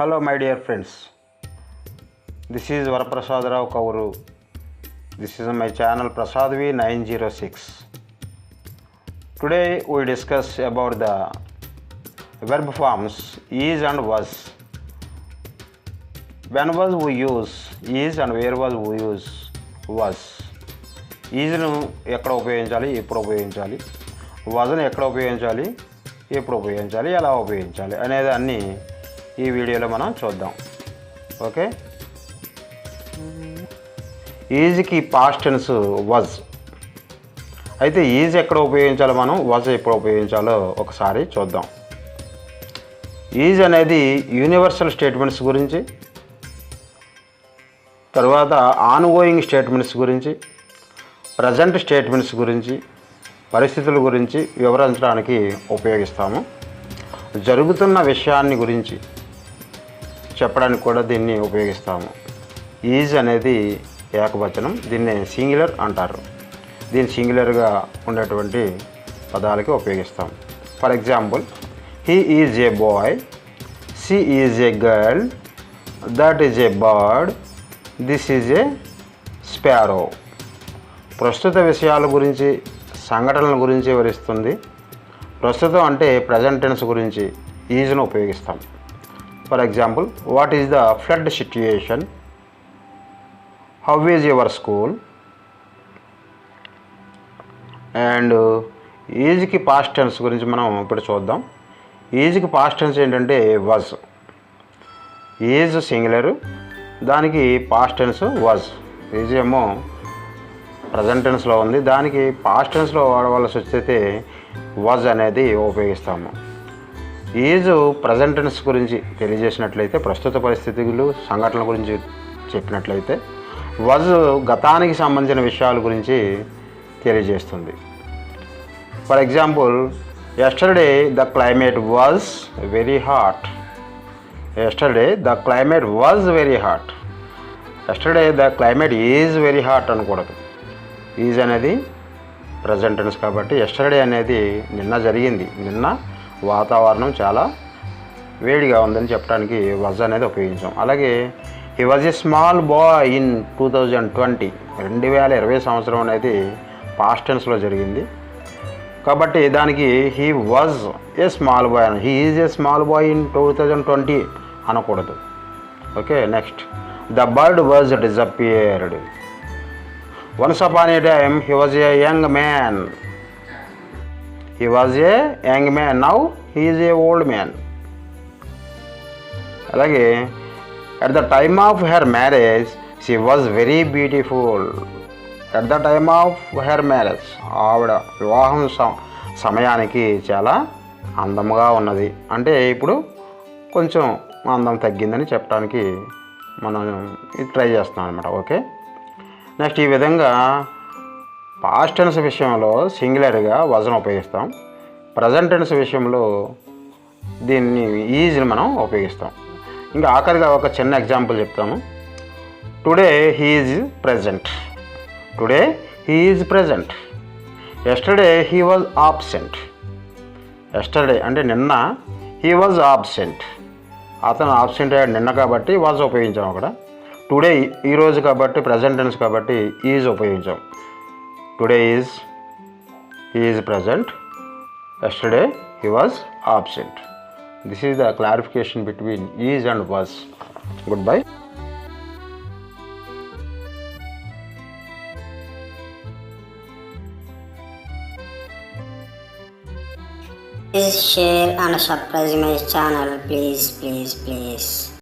Hello my dear friends this is Varaprasadarao Kauru this is my channel Prasad V nine zero six today we discuss about the verb forms is and was when was we use is and where was we use was ఈజ్ను ఎక్కడ ఉపయోగించాలి ఎప్పుడు ఉపయోగించాలి వాజ్ను ఎక్కడ ఉపయోగించాలి ఎప్పుడు ఉపయోగించాలి ఎలా ఉపయోగించాలి అనేదాన్ని ఈ వీడియోలో మనం చూద్దాం. ఓకే? ఈజ్కి పాస్ట్ టెన్స్ వజ్ అయితే ఈజ్ ఎక్కడ ఉపయోగించాలో మనం వజ్ ఎప్పుడు ఉపయోగించాలో ఒకసారి చూద్దాం. ఈజ్ అనేది యూనివర్సల్ స్టేట్మెంట్స్ గురించి తర్వాత ఆన్గోయింగ్ స్టేట్మెంట్స్ గురించి ప్రజెంట్ స్టేట్మెంట్స్ గురించి పరిస్థితుల గురించి వివరించడానికి ఉపయోగిస్తాము. జరుగుతున్న విషయాన్ని గురించి చెప్పడానికి కూడా దీన్ని ఉపయోగిస్తాము. ఈజ్ అనేది ఏకవచనం దీన్ని సింగులర్ అంటారు. దీన్ని సింగులర్గా ఉండేటువంటి పదాలకి ఉపయోగిస్తాం. For example he is a boy she is a girl that is a bird this is a sparrow. ప్రస్తుత విషయాల గురించి సంఘటనల గురించి వివరిస్తుంది. ప్రస్తుతం అంటే ప్రజెంటెన్స్ గురించి ఈజ్ను ఉపయోగిస్తాం. For example what is the flood situation how is your school and ఈజ్కి past tense గురించి మనం ఇప్పుడు చూద్దాం. ఈజ్కి పాస్ట్ టెన్స్ ఏంటంటే వాజ్ ఈజ్ సింగులర్ దానికి పాస్ట్ టెన్స్ వాజ్ ఈజ్ ఏమో ప్రజెంట్ టెన్స్లో ఉంది. దానికి పాస్ట్ టెన్స్లో వాడవలసి వస్తే వాజ్ అనేది ఉపయోగిస్తాము. ఈజ్ ప్రజెంటెన్స్ గురించి తెలియజేసినట్లయితే ప్రస్తుత పరిస్థితులు సంఘటనల గురించి చెప్పినట్లయితే వజ్ గతానికి సంబంధించిన విషయాల గురించి తెలియజేస్తుంది. For example yesterday the climate was very hot yesterday the climate was very hot yesterday the climate is very hot అనకూడదు. ఈజ్ అనేది ప్రజెంటెన్స్ కాబట్టి ఎస్టర్డే అనేది నిన్న జరిగింది. నిన్న వాతావరణం చాలా వేడిగా ఉందని చెప్పడానికి వజ్ అనేది ఉపయోగించాం. అలాగే he was a small boy in two thousand twenty రెండు వేల ఇరవై సంవత్సరం అనేది పాస్టెన్స్లో జరిగింది. కాబట్టి దానికి he was a small boy అని he is a small boy in two thousand twenty అనకూడదు. Okay next the bird was disappeared once upon a time he was a young man he was a young man now he is a old man అలాగే at the time of her marriage she was very beautiful at the time of her marriage ఆవిడ వివాహం స- సమయానికి చాలా అందముగా ఉన్నది. అంటే ఇప్పుడు కొంచెం అందం తగ్గిందని చెప్పడానికి మనం ఇది ట్రై చేస్తున్నాం అనమాట ఓకే నెక్స్ట్ ఈ విధంగా పాస్ట్ టెన్స్ విషయంలో సింగులర్గా వజన్ ఉపయోగిస్తాం. ప్రజెంట్ టెన్స్ విషయంలో దీన్ని ఈజ్ని మనం ఉపయోగిస్తాం. ఇంకా ఆఖరిగా ఒక చిన్న ఎగ్జాంపుల్ చెప్తాము today he is present today he is present yesterday he was absent yesterday అంటే నిన్న హీ వాజ్ ఆబ్సెంట్ అతను ఆబ్సెంట్ అయ్యాడు నిన్న కాబట్టి వాజ్ ఉపయోగించాం అక్కడ. టుడే ఈరోజు కాబట్టి ప్రజెంట్ టెన్స్ కాబట్టి ఈజ్ ఉపయోగించాం. today is he is present. Yesterday he was absent. This is the clarification between is and was. Goodbye. Please share and subscribe my channel. Please please please.